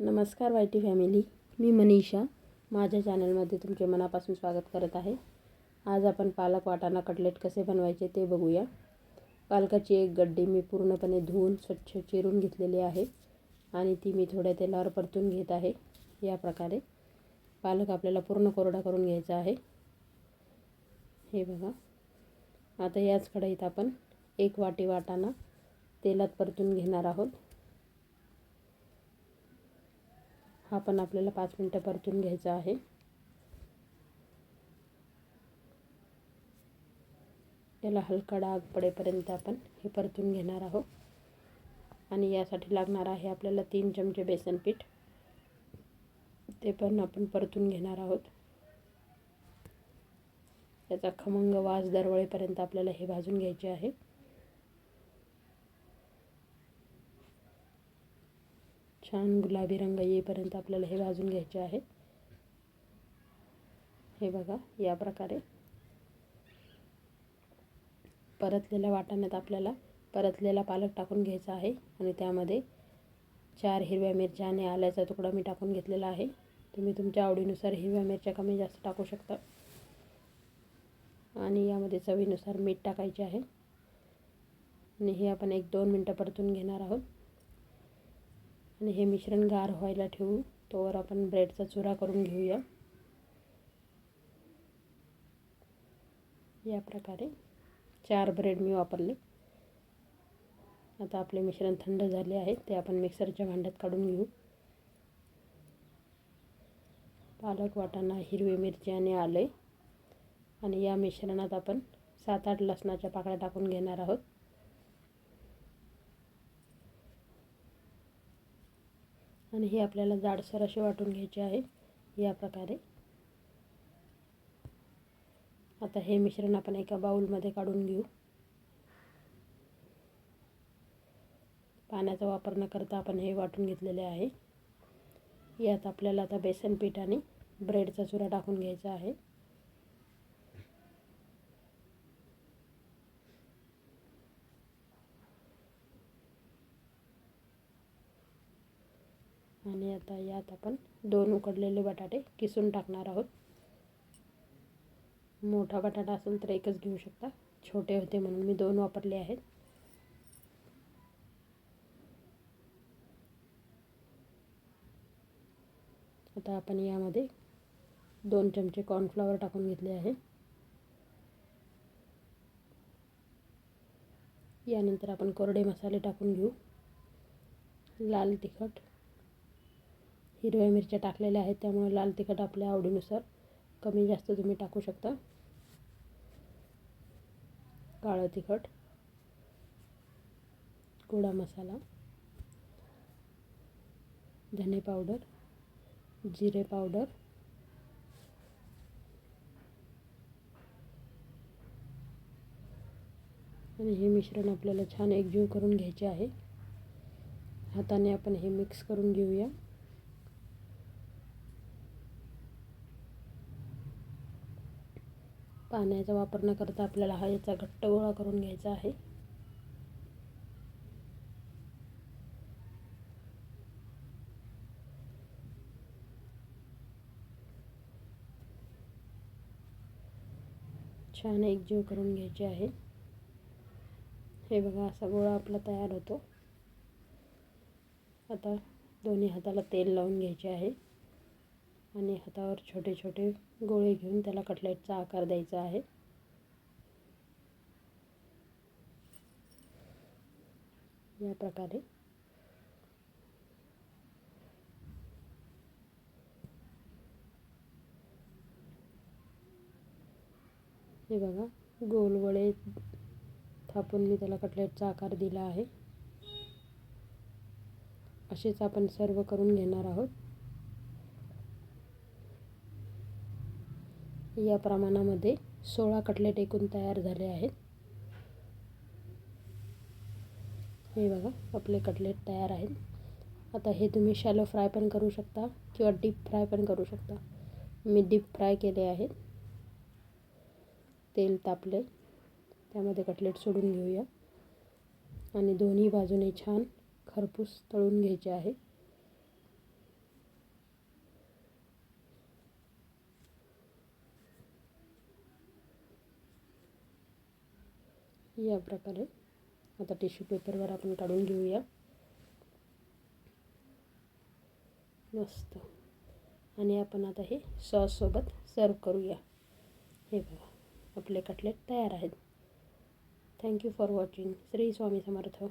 नमस्कार Y T family मी मनीषा. माझ्या चॅनलमध्ये तुमचे मनापासून स्वागत करत आहे. आज आपण पालक वाटाणा कटलेट कसे बनवायचे ते बघूया. पालकाची एक गड्डी मी पूर्णपणे धुवून स्वच्छ चिरून घेतलेली आहे आणि ती मी थोड्या तेलावर परतून घेत आहे. या प्रकारे पालक आपल्याला पूर्ण कोरडा करून घ्यायचा आहे. हे बघा. आता याच कढईत आपण एक वाटी वाटाणा तेलात परतून घेणार आहोत. हा पण आपल्याला पाच मिनटं परतून घ्यायचा आहे. याला हलका डाग पडेपर्यंत आपण हे परतून घेणार आहोत. आणि यासाठी लागणार आहे आपल्याला तीन चमचे बेसन पीठ. ते पण आपण परतून घेणार आहोत. याचा खमंग वास दरवळेपर्यंत आपल्याला हे भाजून घ्यायचे आहे. छान गुलाबी रंग येईपर्यंत आपल्याला हे भाजून घ्यायचे आहे. हे बघा या प्रकारे. परतलेल्या वाटाण्यात आपल्याला परतलेला पालक टाकून घ्यायचा आहे आणि त्यामध्ये चार हिरव्या मिरच्या आणि आल्याचा तुकडा मी टाकून घेतलेला आहे. तुम्ही तुमच्या आवडीनुसार हिरव्या मिरच्या कमी जास्त टाकू शकता. आणि यामध्ये चवीनुसार मीठ टाकायचे आहे. आणि हे आपण एक दोन मिनटं परतून घेणार आहोत. आणि हे मिश्रण गार व्हायला ठेवू. तोवर आपण ब्रेडचा चुरा करून घेऊया. या प्रकारे चार ब्रेड मी वापरले. आता आपले मिश्रण थंड झाले आहे ते आपण मिक्सरच्या भांड्यात काढून घेऊ. पालक वाटाणा हिरवी मिरची आणि आले. आणि या मिश्रणात आपण सात आठ लसणाच्या पाकळ्या टाकून घेणार आहोत. आणि हे आपल्याला जाडसर असे वाटून घ्यायचे आहे या प्रकारे. आता हे मिश्रण आपण एका बाऊलमध्ये काढून घेऊ. पाण्याचा वापर न करता आपण हे वाटून घेतलेले आहे. यात आपल्याला आता बेसन पीठ आणि ब्रेडचा चुरा टाकून घ्यायचा आहे. आणि आता यात आपण दोन उकडलेले बटाटे किसून टाकणार आहोत. मोठा बटाटा असेल तर एकच घेऊ शकता. छोटे होते म्हणून मी दोन वापरले आहेत. आता आपण यामध्ये दोन चमचे कॉर्नफ्लॉवर टाकून घेतले आहे. यानंतर आपण कोरडे मसाले टाकून घेऊ. लाल तिखट. हिरव्या मिरच्या टाकलेल्या आहेत त्यामुळे लाल तिखट आपल्या आवडीनुसार कमी जास्त तुम्ही टाकू शकता. काळं तिखट गोडा मसाला धने पावडर जिरे पावडर आणि हे मिश्रण आपल्याला छान एकजीव करून घ्यायचे आहे. हाताने आपण हे मिक्स करून घेऊया. पाण्याचा वापर न करता आपल्याला हा याचा घट्ट गोळा करून घ्यायचा आहे. छान एकजीव करून घ्यायचे आहे. हे बघा असा गोळा आपला तयार होतो. आता दोन्ही हाताला तेल लावून घ्यायचे आहे. आणि हातावर छोटे छोटे गोळे घेऊन त्याला कटलेटचा आकार द्यायचा आहे. या प्रकारे. हे बघा गोलवळे थापून मी त्याला कटलेटचा आकार दिला आहे. असेच आपण सर्व करून घेणार आहोत. या प्रमाणामध्ये सोळा कटलेट एकूण तयार झाले आहेत. हे बघा आपले कटलेट तयार आहेत. आता हे तुम्ही शॅलो फ्राय पण करू शकता किंवा डीप फ्राय पण करू शकता. मी डीप फ्राय केले आहेत. तेल तापले त्यामध्ये कटलेट सोडून घेऊया. आणि दोन्ही बाजूने छान खरपूस तळून घ्यायचे आहे. या प्रकारे. आता टिश्यू पेपरवर आपण काढून घेऊया. मस्त. आणि आपण आता हे सॉससोबत सर्व करूया. हे बघा आपले कटलेट तयार आहेत. Thank you for watching Shri Swami Samarth.